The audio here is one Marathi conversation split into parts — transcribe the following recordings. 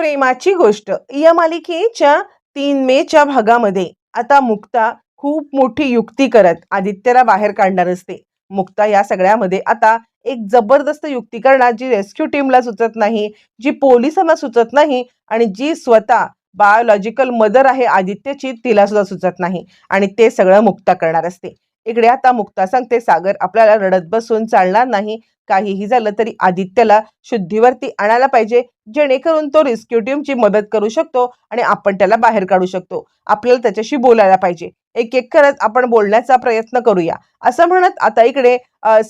प्रेमाची गोष्ट. या मालिकेच्या तीन मेच्या भागामध्ये आता मुक्ता खूप मोठी युक्ती करत आदित्यला बाहेर काढणार असते. मुक्ता या सगळ्यामध्ये आता एक जबरदस्त युक्ती करणार जी रेस्क्यू टीमला सुचत नाही जी पोलिसांना सुचत नाही आणि जी स्वतः बायोलॉजिकल मदर आहे आदित्यची तिला सुद्धा सुचत नाही. आणि ते सगळं मुक्ता करणार असते. इकडे आता मुक्ता सांगते सागर आपल्याला रडत बसून चालणार नाही. काहीही झालं तरी आदित्यला शुद्धीवरती आणायला पाहिजे जेणेकरून तो रेस्क्यू टीमची मदत करू शकतो आणि आपण त्याला बाहेर काढू शकतो. आपल्याला त्याच्याशी बोलायला पाहिजे. एक एक करत आपण बोलण्याचा प्रयत्न करूया. असं म्हणत आता इकडे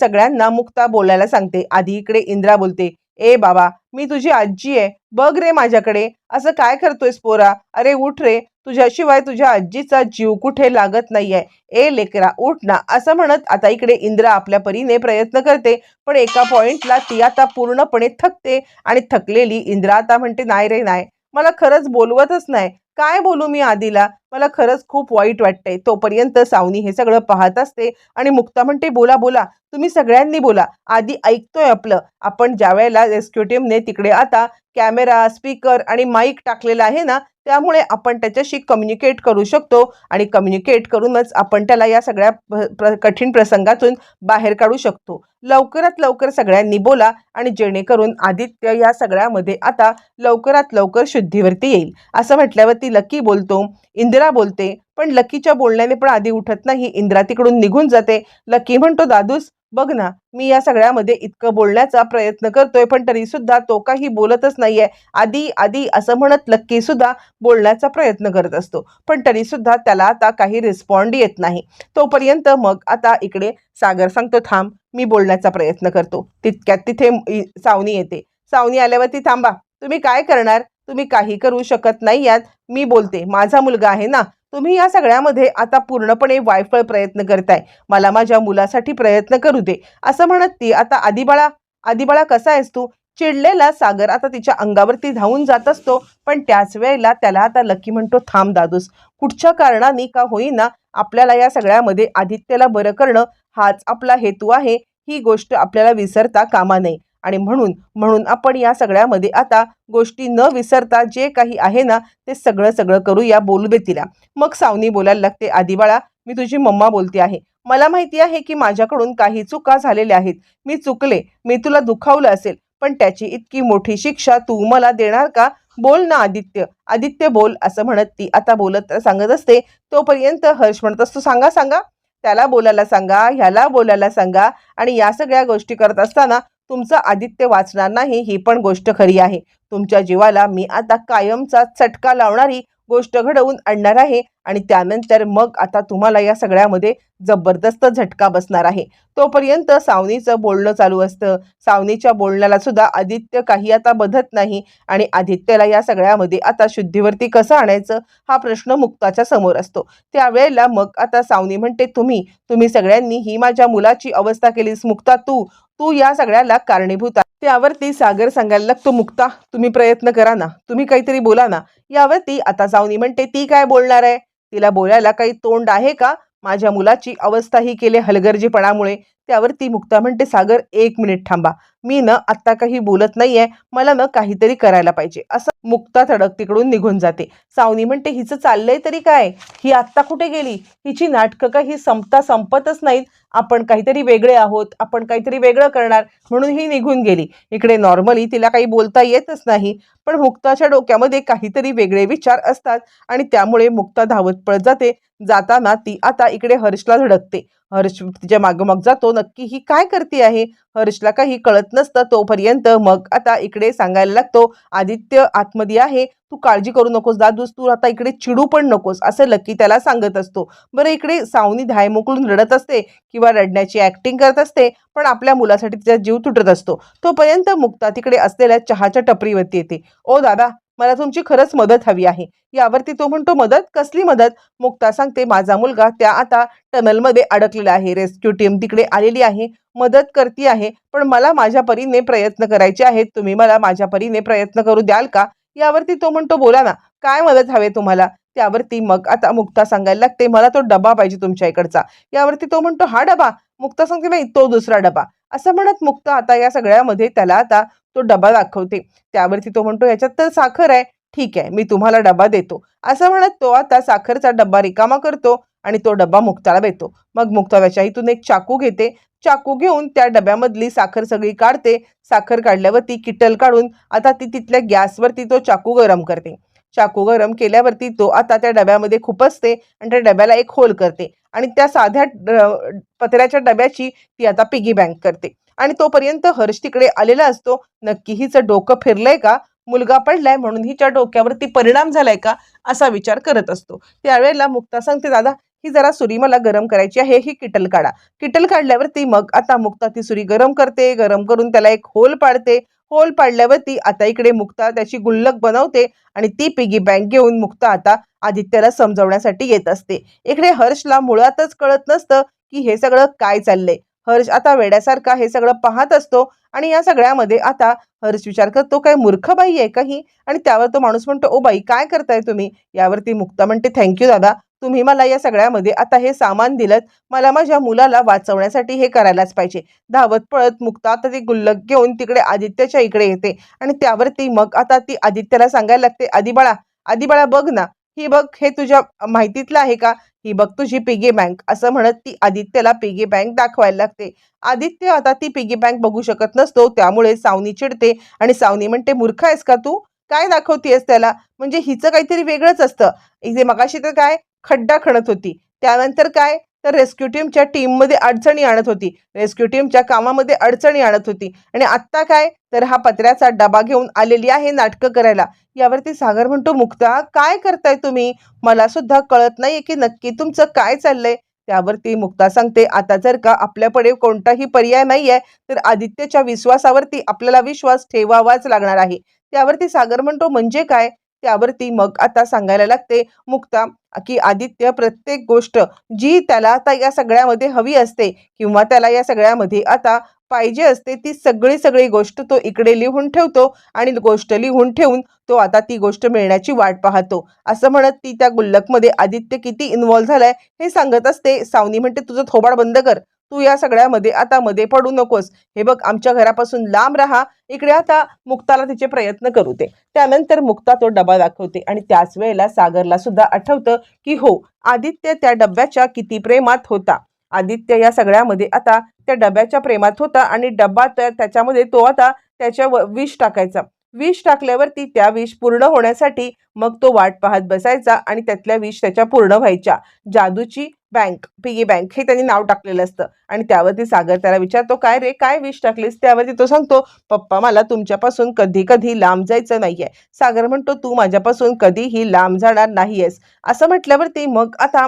सगळ्यांना मुक्ता बोलायला सांगते. आधी इकडे इंद्रा बोलते ए बाबा मी तुझी आजी आहे. बघ रे माझ्याकडे. असं काय करतोयस पोरा? अरे उठ रे. तुझ्याशिवाय तुझ्या आजीचा जीव कुठे लागत नाहीये. ए लेकरा उठ ना. असं म्हणत आता इकडे इंद्रा आपल्या परीने प्रयत्न करते पण एका पॉइंटला ती आता पूर्णपणे थकते आणि थकलेली इंद्रा आता म्हणते नाही रे नाही. मला खरंच बोलवतच नाही. काय बोलू मी आधीला? मला खरंच खूप वाईट वाटतंय. तोपर्यंत सावनी हे सगळं पाहत असते आणि मुक्ता म्हणते बोला बोला. तुम्ही सगळ्यांनी बोला. आधी ऐकतोय आपलं. आपण ज्या वेळेला रेस्क्यू टीमने तिकडे आता कॅमेरा स्पीकर आणि माईक टाकलेला आहे ना त्यामुळे आपण त्याच्याशी कम्युनिकेट करू शकतो आणि कम्युनिकेट करूनच आपण त्याला या सगळ्या प्र- कठीण प्रसंगातून बाहेर काढू शकतो. लवकरात लवकर सगळ्यांनी बोला आणि जेणेकरून आदित्य या सगळ्यामध्ये आता लवकरात लवकर शुद्धीवरती येईल. असं म्हटल्यावरती लकी बोलतो इंदिरा बोलते पण लकीच्या बोलण्याने पण आधी उठत नाही. इंदिरा तिकडून निघून जाते. लकी म्हणतो दादूस बघ ना मी या सगळ्यामध्ये इतकं बोलण्याचा प्रयत्न करतोय पण तरी सुद्धा तो काही बोलतच नाहीये. आधी आधी असं म्हणत लक्की सुद्धा बोलण्याचा प्रयत्न करत असतो पण तरी सुद्धा त्याला आता काही रिस्पॉन्ड येत नाही. तोपर्यंत मग आता इकडे सागर सांगतो थांब मी बोलण्याचा प्रयत्न करतो. तितक्यात तिथे सावनी येते. सावनी आल्यावरती थांबा तुम्ही काय करणार? तुम्ही काही करू शकत नाही यात. मी बोलते. माझा मुलगा आहे ना तुम्ही या सगळ्यामध्ये आता पूर्णपणे वायफळ प्रयत्न करताय. मला माझ्या मुलासाठी प्रयत्न करू दे. असं म्हणत ती आता आदिबाळा आदिबाळा कसा आहेस तू? चिडलेला सागर आता तिच्या अंगावरती धावून जात असतो पण त्याच वेळेला त्याला आता लकी म्हणतो थांब दादूस. कुठच्या कारणाने का होईना आपल्याला या सगळ्यामध्ये आदित्यला बरं करणं हाच आपला हेतू आहे. ही गोष्ट आपल्याला विसरता कामा नये. आणि म्हणून म्हणून आपण या सगळ्यामध्ये आता गोष्टी न विसरता जे काही आहे ना ते सगळं सगळं करूया बोलू दे तिला मग सावनी बोलायला लागते आदिबाळा मी तुझी मम्मा बोलते आहे. मला माहिती आहे की माझ्याकडून काही चुका झालेल्या आहेत. मी चुकले मी तुला दुखावलं असेल पण त्याची इतकी मोठी शिक्षा तू मला देणार का? बोल ना आदित्य. आदित्य बोल असं म्हणत ती आता बोलत सांगत असते. तोपर्यंत हर्ष म्हणत असतो सांगा सांगा. त्याला बोलायला सांगा ह्याला बोलायला सांगा आणि या सगळ्या गोष्टी करत असताना तुमचं आदित्य वाचणार नाही ही पण गोष्ट खरी आहे. तुमच्या जीवाला मी आता कायमचा चटका लावणारी गोष्ट घडवून आणणार आहे आणि त्यानंतर मग आता तुम्हाला या सगळ्यामध्ये जबरदस्त झटका बसणार आहे. तोपर्यंत सावनीचं बोलणं चालू असतं. सावनीच्या बोलण्याला सुद्धा आदित्य काही आता बधत नाही आणि आदित्यला या सगळ्यामध्ये आता शुद्धीवरती कसं आणायचं हा प्रश्न मुक्ताच्या समोर असतो. त्यावेळेला मग आता सावनी म्हणते तुम्ही तुम्ही सगळ्यांनी ही माझ्या मुलाची अवस्था केलीस मुक्ता तू तू या सगळ्याला कारणीभूत आहे. त्यावरती सागर सांगायला लागतो मुक्ता तुम्ही प्रयत्न करा ना. तुम्ही काहीतरी बोला ना. यावरती आता सावनी म्हणते ती काय बोलणार आहे? तिला बोलायला काही तोंड आहे का? माझ्या मुलाची अवस्था ही केली हलगर्जीपणामुळे. त्यावर ती मुक्ता म्हणते सागर एक मिनिट थांबा. मी ना आत्ता काही बोलत नाहीये. मला ना काहीतरी करायला पाहिजे. असं मुक्ता तडक तिकडून निघून जाते. सावनी म्हणते हिचं चाललंय तरी काय? ही आत्ता कुठे गेली? हिची नाटकं काही संपता संपतच नाहीत. आपण काहीतरी वेगळे आहोत. आपण काहीतरी वेगळं करणार. म्हणून ही निघून गेली. इकडे नॉर्मली तिला काही बोलता येतच नाही पण मुक्ताच्या डोक्यामध्ये काहीतरी वेगळे विचार असतात आणि त्यामुळे मुक्ता धावत पळत जाते. जाताना ती आता इकडे हर्षला धडकते. हर्ष तिच्या मागोमाग जातो. नक्की ही काय करते आहे? हर्षला काही कळत नसतं. तोपर्यंत मग आता इकडे सांगायला लागतो आदित्य आतमध्ये आहे. तू काळजी करू नकोस दादूस. तू आता इकडे चिडू पण नकोस. असं लकी त्याला सांगत असतो. बरं इकडे सावनी धाय मोकळून रडत असते किंवा रडण्याची ऍक्टिंग करत असते पण आपल्या मुलासाठी तिचा जीव तुटत असतो. तोपर्यंत मुक्ता तिकडे असलेल्या चहाच्या टपरीवरती येते. ओ दादा मला तुमची खरंच मदत हवी आहे. यावरती तो म्हणतो मदत? कसली मदत? मुक्ता सांगते माझा मुलगा त्या आता टनलमध्ये अडकलेला आहे. रेस्क्यू टीम तिकडे आलेली आहे. मदत करती आहे पण मला माझ्या परीने प्रयत्न करायचे आहेत. तुम्ही मला माझ्या परीने प्रयत्न करू द्याल का? यावरती तो म्हणतो बोला ना काय मदत हवे तुम्हाला? त्यावरती मग आता मुक्ता सांगायला लागते मला तो डबा पाहिजे तुमच्या इकडचा. यावरती तो म्हणतो हा डबा? मुक्ता सांगते नाही तो दुसरा डबा. असं म्हणत मुक्ता आता या सगळ्यामध्ये त्याला आता तो डबा दाखवते. त्यावरती तो म्हणतो याच्यात तर साखर आहे. ठीक आहे मी तुम्हाला डबा देतो. असं म्हणत तो आता साखरचा डब्बा रिकामा करतो आणि तो डबा मुक्ताला देतो. मग मुक्ताव्याच्या इथून एक चाकू घेते. चाकू घेऊन त्या डब्यामधली साखर सगळी काढते. साखर काढल्यावरती किटल काढून आता ती तिथल्या गॅसवरती तो चाकू गरम करते. चाकू गरम केल्यावरती तो आता त्या डब्यामध्ये खुपसते आणि त्या डब्याला एक होल करते आणि त्या साध्या ड- पत्र्याच्या डब्याची ती आता पिगी बँक करते. आणि तोपर्यंत हर्ष तिकडे आलेला असतो. नक्की हिचं डोकं फिरलंय का? मुलगा पडलाय म्हणून हिच्या डोक्यावरती परिणाम झालाय का? असा विचार करत असतो. त्यावेळेला मुक्ता सांगते दादा ही जरा सुरी मला गरम करायची आहे. ही किटल काढा. किटल काढल्यावरती मग आता मुक्ता ती सुरी गरम करते गरम करून त्याला एक होल पाडते. होल पाडल्यावरती आता इकडे मुक्ता त्याची गुल्लक बनवते आणि ती पिगी बँक घेऊन मुक्ता आता आदित्यला समजवण्यासाठी येत असते. इकडे हर्षला मुळातच कळत नसतं की हे सगळं काय चाललंय. हर्ष आता वेड्यासारखा हे सगळं पाहत असतो आणि या सगळ्यामध्ये आता हर्ष विचार करतो काय मूर्ख बाई आहे का ही? आणि त्यावर तो माणूस म्हणतो ओ बाई काय करताय तुम्ही? यावरती मुक्ता म्हणते थँक्यू दादा तुम्ही मला या सगळ्यामध्ये आता हे सामान दिलं मला माझ्या मुलाला वाचवण्यासाठी हे करायलाच पाहिजे. धावत पळत मुक्ता आता ती गुल्लक घेऊन तिकडे आदित्यच्या इकडे येते आणि त्यावरती मग आता ती आदित्यला सांगायला लागते आदिबाळा आदिबाळा बघ ना ही बघ हे तुझ्या माहितीतलं आहे का? ही बघ तुझी पिगी बँक असं म्हणत ती आदित्यला पिगी बँक दाखवायला लागते. आदित्य आता ती पिगी बँक बघू शकत नसतो त्यामुळे सावनी चिडते आणि सावनी म्हणते मूर्ख आहेस का तू? काय दाखवतीयस त्याला? म्हणजे हिचं काहीतरी वेगळंच असतं. इथे मगाशी तर काय खड्डा खणत होती. त्यानंतर काय? तर रेस्क्यू टीमच्या टीममध्ये अडचणी आणत होती. रेस्क्यू टीमच्या कामामध्ये अडचणी आणत होती. आणि आत्ता काय? तर हा पत्र्याचा डबा घेऊन आलेली आहे नाटकं करायला. यावरती सागर म्हणतो मुक्ता काय करताय तुम्ही? मला सुद्धा कळत नाहीये की नक्की तुमचं काय चाललंय. त्यावरती मुक्ता सांगते आता जर का आपल्याकडे कोणताही पर्याय नाहीये तर आदित्यच्या विश्वासावरती आपल्याला विश्वास ठेवावाच लागणार आहे. त्यावरती सागर म्हणतो म्हणजे काय? त्यावरती मग आता सांगायला लागते मुक्ता की आदित्य प्रत्येक गोष्ट जी त्याला आता या सगळ्यामध्ये हवी असते किंवा त्याला या सगळ्यामध्ये आता पाहिजे असते ती सगळी सगळी गोष्ट तो इकडे लिहून ठेवतो आणि गोष्ट लिहून ठेवून तो आता ती गोष्ट मिळण्याची वाट पाहतो. असं म्हणत ती त्या गुल्लकमध्ये आदित्य किती इन्व्हॉल्व्ह झालाय हे सांगत असते. सावनी म्हणते तुझं थोबाड बंद कर. तू या सगळ्यामध्ये आता मध्ये पडू नकोस. हे बघ आमच्या घरापासून लांब राहा. इकडे आता मुक्ताला तिचे प्रयत्न करू दे. त्यानंतर मुक्ता तो डबा दाखवते आणि त्याच वेळेला सागरला सुद्धा आठवतं की हो आदित्य त्या डब्याच्या किती प्रेमात होता. आदित्य या सगळ्यामध्ये आता त्या डब्याच्या प्रेमात होता आणि डब्बा त्याच्यामध्ये तो आता त्याच्या व- विष टाकायचा. विष टाकल्यावरती त्या विष पूर्ण होण्यासाठी मग तो वाट पाहत बसायचा आणि त्यातल्या विष त्याच्या पूर्ण व्हायच्या. जादूची बँक पिगी बँक हे त्यांनी नाव टाकलेलं असतं. आणि त्यावरती सागर त्याला विचारतो काय रे काय विष टाकलीस? त्यावरती तो सांगतो पप्पा मला तुमच्यापासून कधी कधी लांब जायचं नाहीये. सागर म्हणतो तू माझ्यापासून कधीही लांब जाणार नाहीयेस. असं म्हटल्यावरती मग आता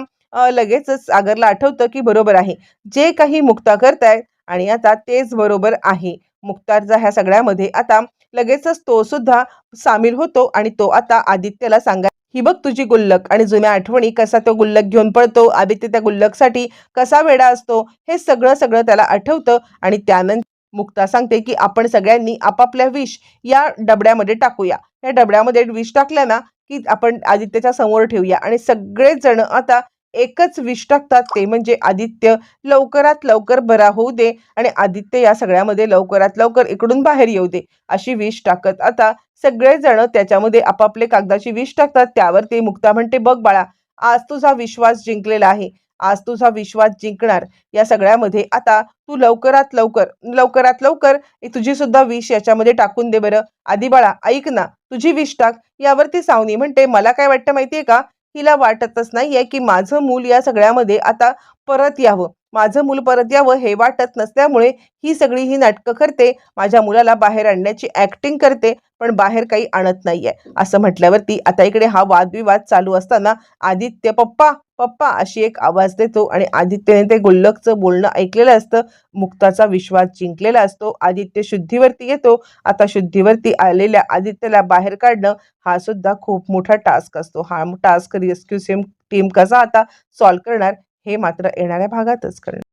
लगेचच सागरला आठवतं की बरोबर आहे. जे काही मुक्ता करतायत आणि आता तेच बरोबर आहे. मुक्तारचा ह्या सगळ्यामध्ये आता लगेचच तो सुद्धा सामील होतो आणि तो आता आदित्यला सांगा ही बघ तुझी गुल्लक आणि जुन्या आठवणी कसा तो गुल्लक घेऊन पळतो आदित्य त्या गुल्लकसाठी कसा वेडा असतो हे सगळं सगळं त्याला आठवतं आणि त्यानंतर मुक्ता सांगते की आपण सगळ्यांनी आपापल्या विष या डबड्यामध्ये टाकूया. या डबड्यामध्ये विष टाकल्या ना की आपण आदित्यच्या समोर ठेवूया आणि सगळेच जण आता एकच विष टाकतात ते म्हणजे आदित्य लवकरात लवकर बरा होऊ दे आणि आदित्य या सगळ्यामध्ये लवकरात लवकर इकडून बाहेर येऊ दे अशी विष टाकत. आता सगळेजण त्याच्यामध्ये आपापले कागदाची विष टाकतात त्यावरती मुक्ता म्हणते बघ बाळा आज तुझा विश्वास जिंकलेला आहे. आज तुझा विश्वास जिंकणार. या सगळ्यामध्ये आता तू लवकरात लवकर लवकरात लवकर तुझी सुद्धा विष याच्यामध्ये टाकून दे बरं. आधी बाळा ऐक ना तुझी विष टाक. यावरती सावनी म्हणते मला काय वाटतं माहितीये का? हिला वाटतच नाहीये की माझं मूल या सगळ्यामध्ये आता परत यावं. माझं मूल परत यावं हे वाटत नसल्यामुळे ही सगळी ही नाटकं करते माझ्या मुलाला बाहेर आणण्याची ऍक्टिंग करते पण बाहेर काही आणत नाहीये. असं म्हटल्यावरती आता इकडे हा वादविवाद चालू असताना आदित्य पप्पा पप्पा अशी एक आवाज देतो आणि आदित्यने ते गुल्लकचं बोलणं ऐकलेलं असतं. मुक्ताचा विश्वास जिंकलेला असतो. आदित्य शुद्धीवरती येतो. आता शुद्धीवरती आलेल्या आदित्यला बाहेर काढणं हा सुद्धा खूप मोठा टास्क असतो. हा टास्क रेस्क्यू टीम कसा आता सॉल्व्ह करणार हे मात्र येणाऱ्या भागातच करणार